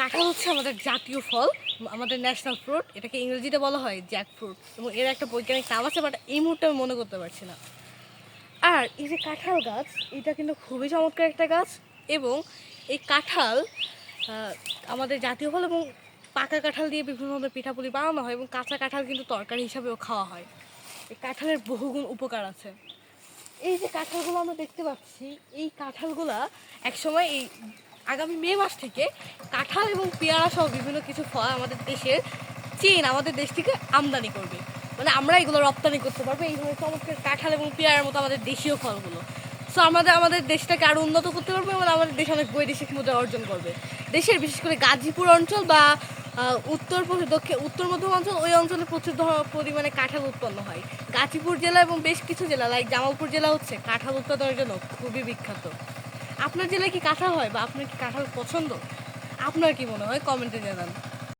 কাঁঠাল হচ্ছে আমাদের জাতীয় ফল? আমাদের ন্যাশনাল ফ্রুট এটাকে ইংরেজিতে বলা হয় জ্যাক ফ্রুট এবং এর একটা বৈজ্ঞানিক নাম আছে বাট এই মুহূর্তে আমি মনে করতে পারছি না। আর এই যে কাঁঠাল গাছ, এটা কিন্তু খুবই চমৎকার একটা গাছ, এবং এই কাঁঠাল আমাদের জাতীয় ফল এবং পাকা কাঁঠাল দিয়ে বিভিন্ন ধরনের পিঠাপুলি বানানো হয়, এবং কাঁচা কাঁঠাল কিন্তু তরকারি হিসাবেও খাওয়া হয়। এই কাঁঠালের বহুগুণ উপকার আছে। এই যে কাঁঠালগুলো আমরা দেখতে পাচ্ছি, এই কাঁঠালগুলা একসময় এই আগামী মে মাস থেকে কাঁঠাল এবং পেয়ারা সহ বিভিন্ন কিছু ফল আমাদের দেশের চীন, আমাদের দেশ থেকে আমদানি করবে। মানে আমরা এগুলো রপ্তানি করতে পারব। এই ধরনের চমৎকার কাঁঠাল এবং পেয়ারার মতো আমাদের দেশীয় ফলগুলো। সো আমাদের আমাদের দেশটাকে আরও উন্নত করতে পারব এবং আমাদের দেশ অনেক বৈদেশিক মুদ্রা অর্জন করবে। দেশের, বিশেষ করে গাজীপুর অঞ্চল বা উত্তর দক্ষিণ, উত্তর মধ্য অঞ্চল, ওই অঞ্চলে প্রচুর পরিমাণে কাঁঠাল উৎপন্ন হয়। গাজীপুর জেলা এবং বেশ কিছু জেলা লাইক জামালপুর জেলা হচ্ছে কাঁঠাল উৎপাদনের জন্য খুবই বিখ্যাত। আপনার জেলায় কি কাঁঠাল হয় বা আপনার কি কাঁঠাল পছন্দ? আপনার কি মনে হয়? কমেন্টে জানান।